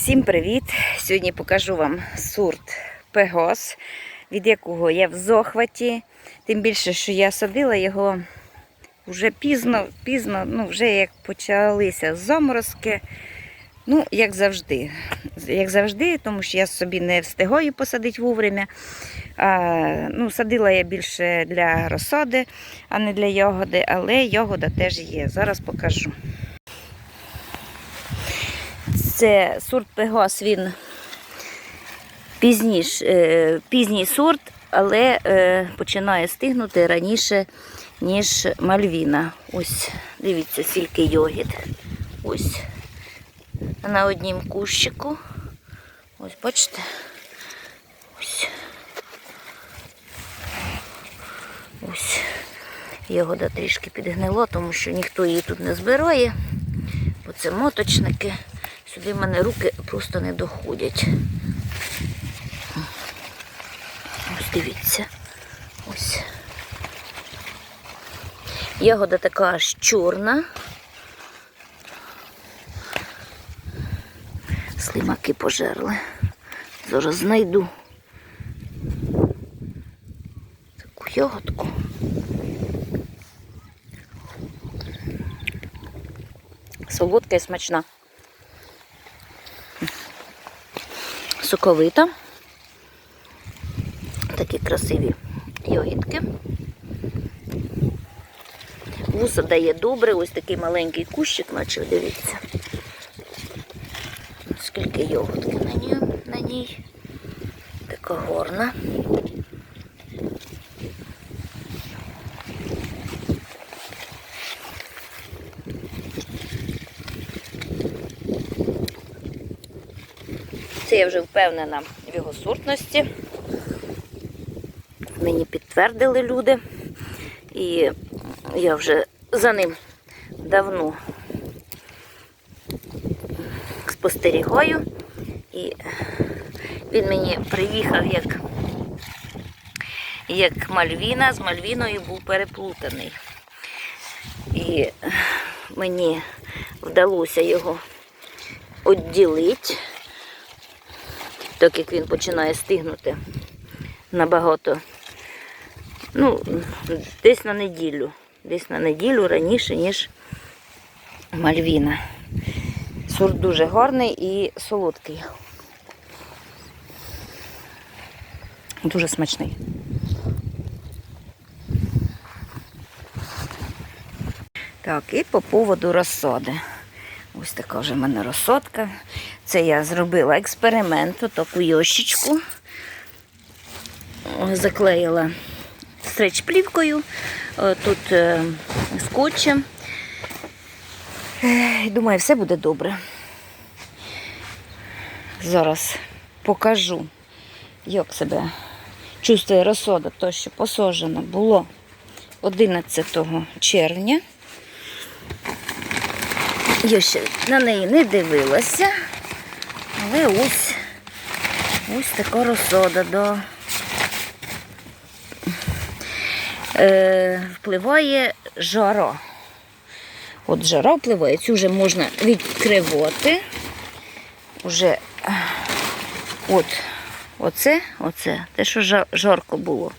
Всім привіт! Сьогодні покажу вам сорт Пегос, від якого я в захваті. Тим більше, що я садила його вже пізно, пізно, ну вже як почалися заморозки. Ну, як завжди. Як завжди, тому що я собі не встигаю посадити вовремя. А, ну, садила я більше для розсади, а не для ягоди, але ягода теж є. Зараз покажу. Це сорт Пегас, він пізніш, е, пізній сорт, але е, починає стигнути раніше, ніж Мальвіна. Ось, дивіться, скільки йогід. Ось. На однім кущику. Ось, бачите? Ось. Ось. Ягода трішки підгнило, тому що ніхто її тут не збирає, бо це моточники. Сюди в мене руки просто не доходять. Ось дивіться. Ось. Ягода така аж чорна. Слимаки пожерли. Зараз знайду таку ягодку. Солодка і смачна. Соковита. Такі красиві йогітки. Вуса дає добре, ось такий маленький кущик, наче дивіться. Скільки йогуртки на ній, на ній. Така горна. Це я вже впевнена в його сортності. Мені підтвердили люди. І я вже за ним давно спостерігаю. І він мені приїхав як, як Мальвіна, з Мальвіною був переплутаний. І мені вдалося його відділити, так як він починає стигнути набагато, ну, десь на неділю. Десь на неділю раніше, ніж Мальвіна. Сорт дуже гарний і солодкий. Дуже смачний. Так, і по поводу розсади. Ось така вже в мене розсадка. Це я зробила експеримент, таку ящичку. Заклеїла стреч-плівкою, е, тут е, скотчем. Думаю, все буде добре. Зараз покажу, як себе чувствує розсода, то, що посаджено було 11 червня. Я ще на неї не дивилася, але ось ось така розсода. Да. Е, впливає жара. От жара впливає, цю вже можна відкривати. Уже от, оце, оце, те, що жа- жарко було.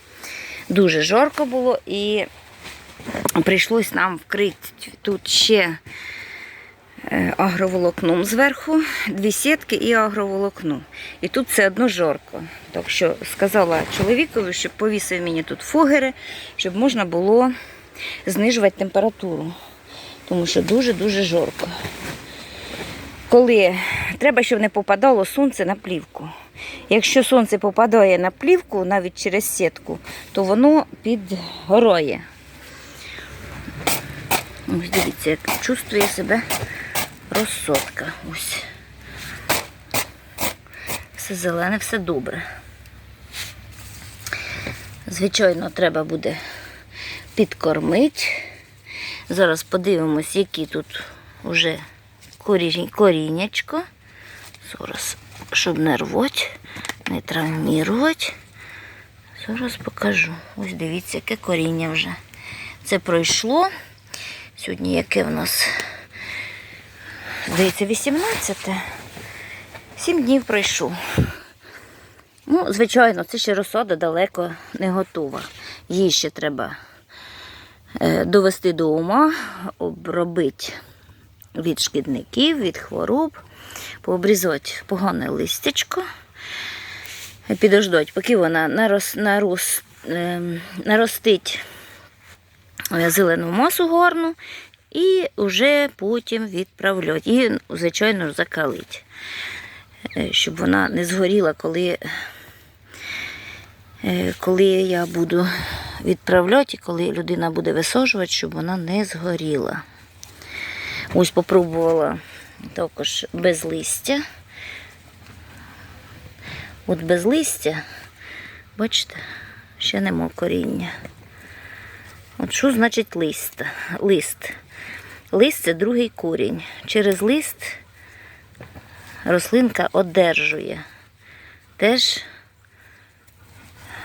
Дуже жарко було і прийшлось нам вкрити тут ще агроволокном зверху, дві сітки і агроволокно. І тут все одно жарко. Так що сказала чоловікові, щоб повісив мені тут фугери, щоб можна було знижувати температуру. Тому що дуже-дуже жарко. Коли треба, щоб не попадало сонце на плівку. Якщо сонце попадає на плівку, навіть через сітку, то воно підгорає. Ось дивіться, як чувствує себе розсотка. Ось. Все зелене, все добре. Звичайно, треба буде підкормити. Зараз подивимось, які тут вже коріннячко. Зараз, щоб не рвати, не травмірувати. Зараз покажу. Ось дивіться, яке коріння вже. Це пройшло. Сьогодні яке в нас, здається, 18. Сім днів пройшов. Ну, звичайно, це ще розсада далеко не готова. Її ще треба е, довести до ума, обробити від шкідників, від хвороб, пообрізати погане листячко, підождать, поки вона нарос, нарос, е, наростить е, зелену масу гарну, і вже потім відправлять. І, звичайно, закалить, е, щоб вона не згоріла, коли, е, коли я буду відправляти, коли людина буде висаджувати, щоб вона не згоріла. Ось попробувала також без листя. От без листя, бачите, ще нема коріння. От що значить лист? Лист. Лист це другий корінь. Через лист рослинка одержує теж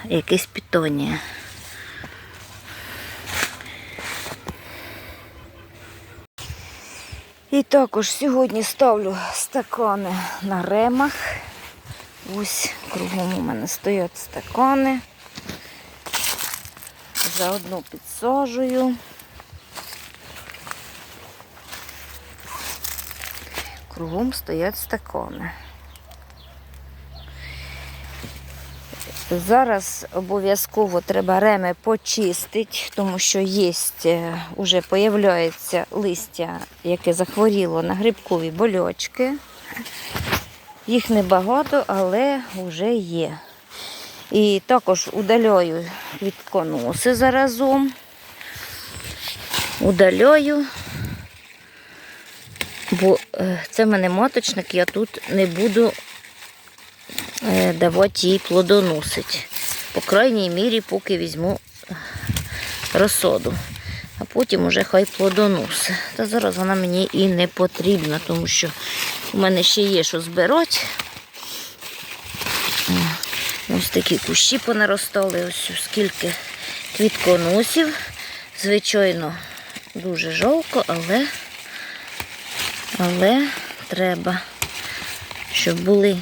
якесь питання. І також сьогодні ставлю стакани на ремах. Ось кругом у мене стоять стакани. Заодно підсаджую. Кругом стоять стакани. Зараз обов'язково треба реми почистити, тому що є, вже появляється листя, яке захворіло на грибкові болячки. Їх небагато, але вже є. І також удаляю квітконоси заразом. Удаляю, бо е, це в мене маточник, я тут не буду е, давати їй плодоносить. По крайній мірі, поки візьму розсоду. А потім уже хай плодоноси. Та зараз вона мені і не потрібна, тому що у мене ще є що збирати. Ось такі кущі понаростали, ось скільки квітконосів. Звичайно, дуже жалко, але, але треба, щоб були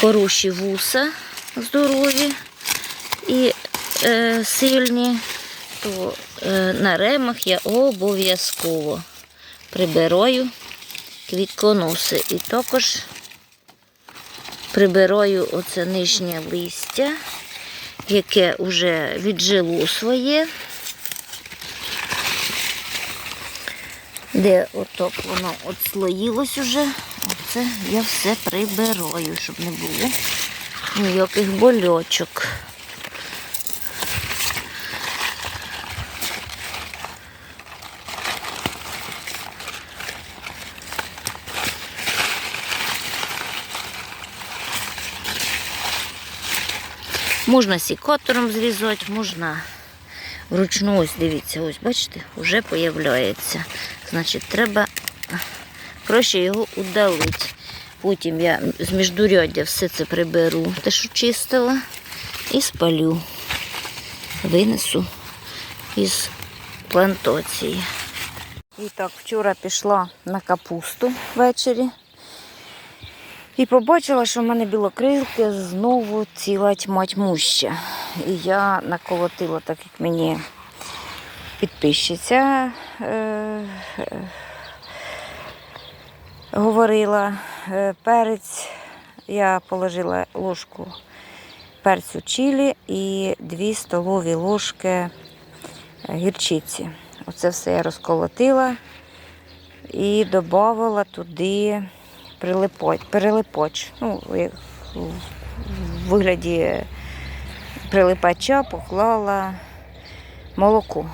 хороші вуса, здорові і е, сильні, то е, на ремах я обов'язково прибираю квітконоси. І також прибираю оце нижнє листя, яке вже віджило своє, де отак воно отслоїлось уже. Оце я все прибираю, щоб не було ніяких больочок. Можна сікатором зрізати, можна вручну, ось дивіться, ось бачите, вже появляється. Значить, треба краще його удалити. Потім я з міждуряддя все це приберу, те, що чистила, і спалю. Винесу із плантації. І так, вчора пішла на капусту ввечері. І побачила, що в мене білокрилки знову ціла тьма тьмуща. І я наколотила, так як мені підписчиця е, говорила. Е, перець я положила ложку перцю чилі і 2 столові ложки гірчиці. Оце все я розколотила і додавала туди прилипоч, перелипоч. Ну, в вигляді прилипача поклала молоко.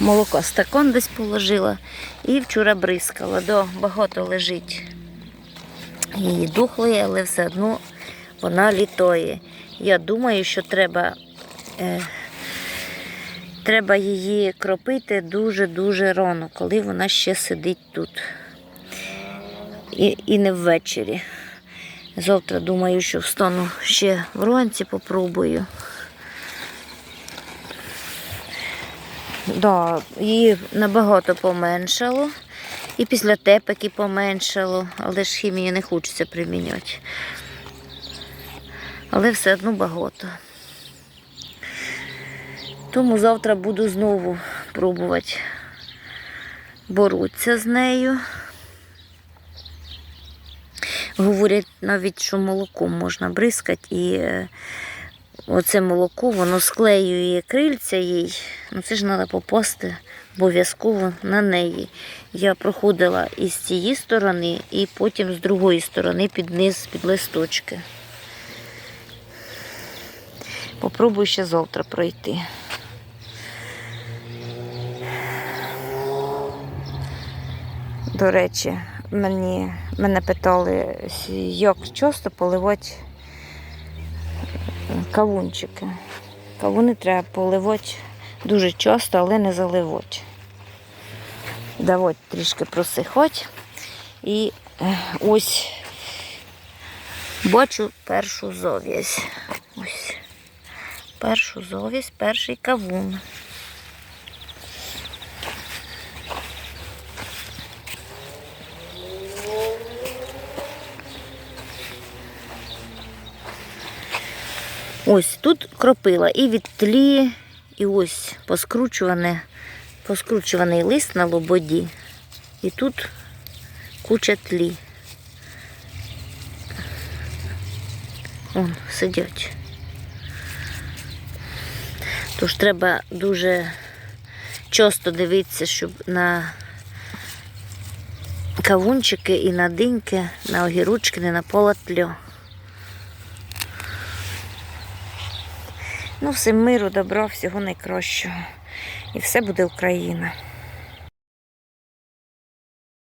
Молоко стакан десь положила і вчора бризкала. Да, багато лежить її духлої, але все одно вона літає. Я думаю, що треба, е, треба її кропити дуже-дуже рано, коли вона ще сидить тут. І, і не ввечері. Завтра думаю, що встану ще вранці попробую. Да, її набагато поменшало. І після тепики поменшало, але ж хімію не хочеться примінювати. Але все одно багато. Тому завтра буду знову пробувати боротися з нею. Говорять навіть, що молоком можна бризкати, і е, оце молоко воно склеює крильця їй. Ну це ж треба попасти обов'язково на неї. Я проходила із цієї сторони і потім з другої сторони під низ, під листочки. Попробую ще завтра пройти. До речі, мені, мене питали, як часто поливати кавунчики. Кавуни треба поливати дуже часто, але не заливати. Давати трішки просихати. І е, ось бачу першу зов'язь. Ось. Першу зов'язь, перший кавун. Ось тут кропила і від тлі, і ось поскручуване, поскручуваний лист на лободі. І тут куча тлі. Вон, сидять. Тож треба дуже часто дивитися, щоб на кавунчики і на диньки, на огірочки не напало тльо. Ну, всім миру, добра, всього найкращого. І все буде Україна.